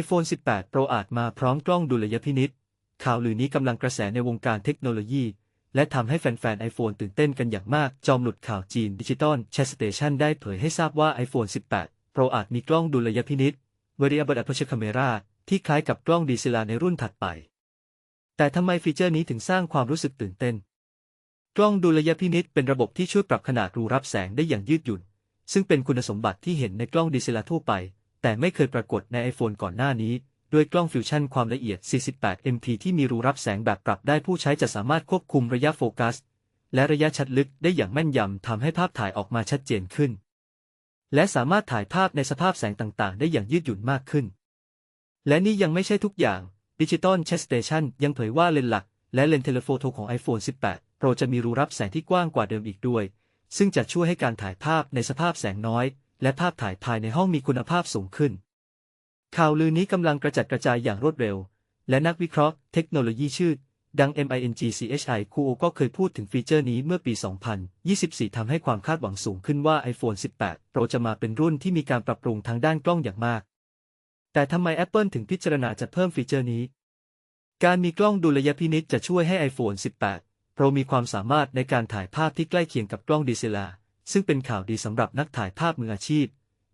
iPhone 18 Pro อาจมาพร้อมกล้องดุลยพินิษข่าวลือนี้กำลังกระแสในวงการเทคโนโลยี และทำให้แฟนๆ iPhone ตื่นเต้นกันอย่างมาก จอมหลุดข่าวจีนดิจิตอลแชสเตชันได้เผยให้ทราบว่า iPhone 18 Pro อาจมีกล้องดุลยพินิษ Variable Aperture Camera ที่คล้ายกับกล้อง DSLR ในรุ่นถัดไป แต่ทำไมฟีเจอร์นี้ถึงสร้างความรู้สึกตื่นเต้น กล้องดุลยพินิษเป็นระบบที่ช่วยปรับขนาดรูรับแสงได้อย่างยืดหยุ่น ซึ่งเป็นคุณสมบัติที่เห็นในกล้อง DSLR ทั่วไป แต่ไม่เคยปรากฏใน iPhone ก่อนหน้านี้ ด้วยกล้องฟิวชั่นความละเอียด 48 MP ที่มีรูรับแสงแบบปรับได้ผู้ใช้จะสามารถควบคุมระยะโฟกัส และระยะชัดลึกได้อย่างแม่นยำทำให้ภาพถ่ายออกมาชัดเจนขึ้น และสามารถถ่ายภาพในสภาพแสงต่างๆ ได้อย่างยืดหยุ่นมากขึ้น และนี่ยังไม่ใช่ทุกอย่าง Digital c h e s Station ยังเผยว่าเลนส์หลัก และเลนส์เทเลโฟโตของ iPhone 18 Pro จะมีรูรับแสงที่กว้างกว่าเดิมอีกด้วย ซึ่งจะช่วยให้การถ่ายภาพในสภาพแสงน้อย และภาพถ่ายภายในห้องมีคุณภาพสูงขึ้น ข่าวลือนี้กำลังกระจัดกระจายอย่างรวดเร็ว และนักวิเคราะห์เทคโนโลยีชื่อ ดัง MINGCHI คูโอก็เคยพูดถึงฟีเจอร์นี้เมื่อปี 2024 ทำให้ความคาดหวังสูงขึ้นว่า iPhone 18 Pro จะมาเป็นรุ่นที่มีการปรับปรุงทางด้านกล้องอย่างมาก แต่ทำไม Apple ถึงพิจารณาจะเพิ่มฟีเจอร์นี้ การมีกล้องดุลยพินิจจะช่วยให้ iPhone 18 Pro มีความสามารถในการถ่ายภาพที่ใกล้เคียงกับกล้อง DSLR ซึ่งเป็นข่าวดีสำหรับนักถ่ายภาพมืออาชีพ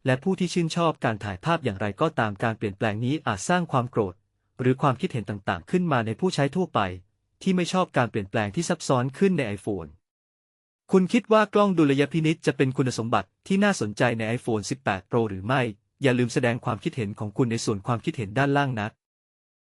และผู้ที่ชื่นชอบการถ่ายภาพอย่างไรก็ตามการเปลี่ยนแปลงนี้อาจสร้างความโกรธ หรือความคิดเห็นต่างๆ ขึ้นมาในผู้ใช้ทั่วไป ที่ไม่ชอบการเปลี่ยนแปลงที่ซับซ้อนขึ้นใน iPhone คุณคิดว่ากล้องดุลยพินิจจะเป็นคุณสมบัติที่น่าสนใจใน iPhone 18 Pro หรือไม่ อย่าลืมแสดงความคิดเห็นของคุณในส่วนความคิดเห็นด้านล่างนะ